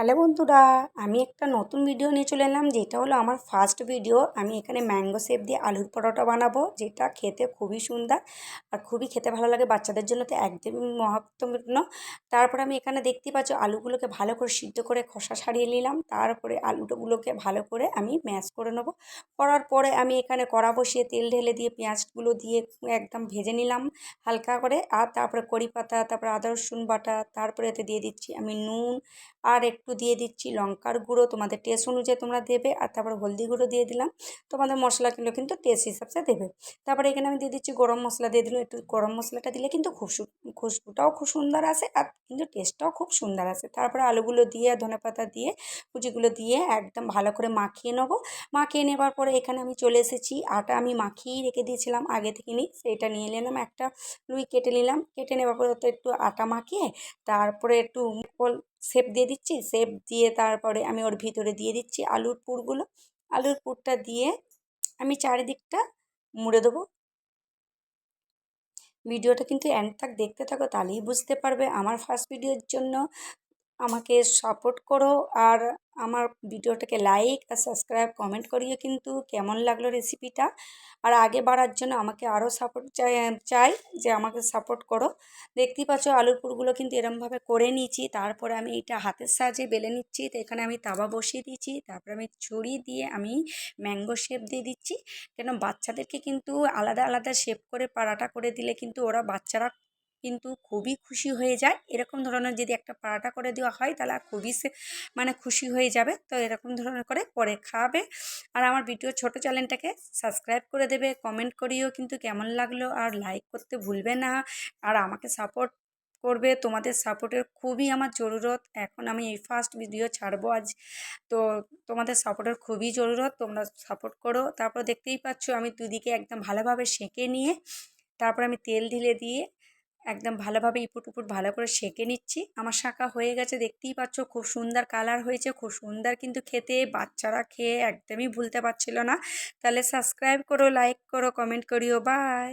Hello বন্ধুরা, আমি একটা নতুন ভিডিও নিয়ে চলে এলাম, যেটা হলো আমার ফার্স্ট ভিডিও আমি এখানে ম্যাঙ্গো শেপ দিয়ে আলুর পরোটা বানাবো, যেটা খেতে খুবই সুন্দর আর খুবই খেতে ভালো লাগে বাচ্চাদের জন্য, তো একদমই মহত্বপূর্ণ। তারপরে আমি এখানে দেখতে পাচ্ছি আলুগুলোকে ভালো করে সিদ্ধ করে খোসা ছাড়িয়ে নিলাম, তারপরে আলুগুলোকে ভালো করে আমি ম্যাশ করে নেব। করার পরে আমি এখানে কড়া বসিয়ে তেল ঢেলে দিয়ে পেঁয়াজগুলো দিয়ে একদম ভেজে নিলাম হালকা করে, আর তারপরে কড়ি পাতা, তারপরে আদা রসুন বাটা, তারপরে এতে দিয়ে দিচ্ছি আমি নুন, আর একটু দিয়ে দিচ্ছি, লঙ্কার গুঁড়ো তোমাদের টেস্ট অনুযায়ী তোমরা দেবে আর তারপরে হলদি গুঁড়ো দিয়ে দিলাম। তোমাদের মশলাগুলো কিন্তু টেস্ট হিসাবে দেবে। তারপরে এখানে আমি দিয়ে দিচ্ছি গরম মশলা দিয়ে দিলাম। একটু গরম মশলাটা দিলে কিন্তু খুব খুশবুটাও খুব সুন্দর আসে আর কিন্তু টেস্টটাও খুব সুন্দর আসে। তারপরে আলুগুলো দিয়ে, ধনে পাতা দিয়ে, কুচিগুলো দিয়ে একদম ভালো করে মাখিয়ে নেব। মাখিয়ে নেবার পরে এখানে আমি চলে এসেছি। আটা আমি মাখিয়েই রেখে দিয়েছিলাম। আগে থেকে নিই সেইটা নিয়ে নিলাম, একটা লুই কেটে নিলাম। কেটে নেবার পরে একটু আটা মাখিয়ে তারপরে একটু শেপ দিয়ে দিচ্ছি। শেপ দিয়ে তারপরে আমি ওর ভিতরে দিয়ে দিচ্ছি আলুর পুরগুলো। আলুর পুরটা দিয়ে আমি চারিদিকটা মুড়ে দেবো। ভিডিওটা কিন্তু এন্ড থাক, দেখতে থাকো, তাহলেই বুঝতে পারবে। আমার ফার্স্ট ভিডিওর জন্য আমাকে সাপোর্ট করো আর আমার ভিডিওটাকে লাইক আর সাবস্ক্রাইব কমেন্ট করিও কিন্তু কেমন লাগল রেসিপিটা আর আগে বাড়ার জন্য আমাকে আরও সাপোর্ট চাই চাই যে আমাকে সাপোর্ট করো। দেখতেই পাচ্ছ আলুর পুরগুলো কিন্তু এরমভাবে করে নিয়েছি। তারপরে আমি এটা হাতের সাহায্যে বেলে নিচ্ছি। তো এখানে আমি তাওয়া বসিয়ে দিয়েছি। তারপরে আমি ছুরি দিয়ে আমি ম্যাঙ্গো শেপ দিয়ে দিচ্ছি। কেন বাচ্চাদেরকে কিন্তু আলাদা আলাদা শেপ করে পাড়াটা করে দিলে কিন্তু ওরা বাচ্চারা কিন্তু খুবই খুশি হয়ে যায়। এরকম ধরনের যদি একটা পাড়াটা করে দেওয়া হয়, তাহলে খুবই মানে খুশি হয়ে যাবে। তো এরকম ধরনের করে করে খাওয়াবে আর আমার ভিডিও ছোট চ্যানেলটাকে সাবস্ক্রাইব করে দেবে। কমেন্ট করিও কিন্তু কেমন লাগল। আর লাইক করতে ভুলবে না। আর আমাকে সাপোর্ট করবে। তোমাদের সাপোর্টের খুবই আমার জরুরত। এখন আমি এই ফার্স্ট ভিডিও ছাড়বো আজ। তো তোমাদের সাপোর্টের খুবই জরুরত। তোমরা সাপোর্ট করো। তারপর দেখতেই পাচ্ছ আমি দুদিকে একদম ভালোভাবে সেঁকে নিয়ে, তারপর আমি তেল ঢেলে দিয়ে একদম ভালোভাবে ইপুট উপুট ভালো করে সেঁকে নিচ্ছি। আমার শাঁকা হয়ে গেছে, দেখতেই পাচ্ছ খুব সুন্দর কালার হয়েছে, খুব সুন্দর কিন্তু খেতে, বাচ্চারা খেয়ে একদমই ভুলতে পারছিল না। তাহলে সাবস্ক্রাইব করো, লাইক করো, কমেন্ট করিও, বাই।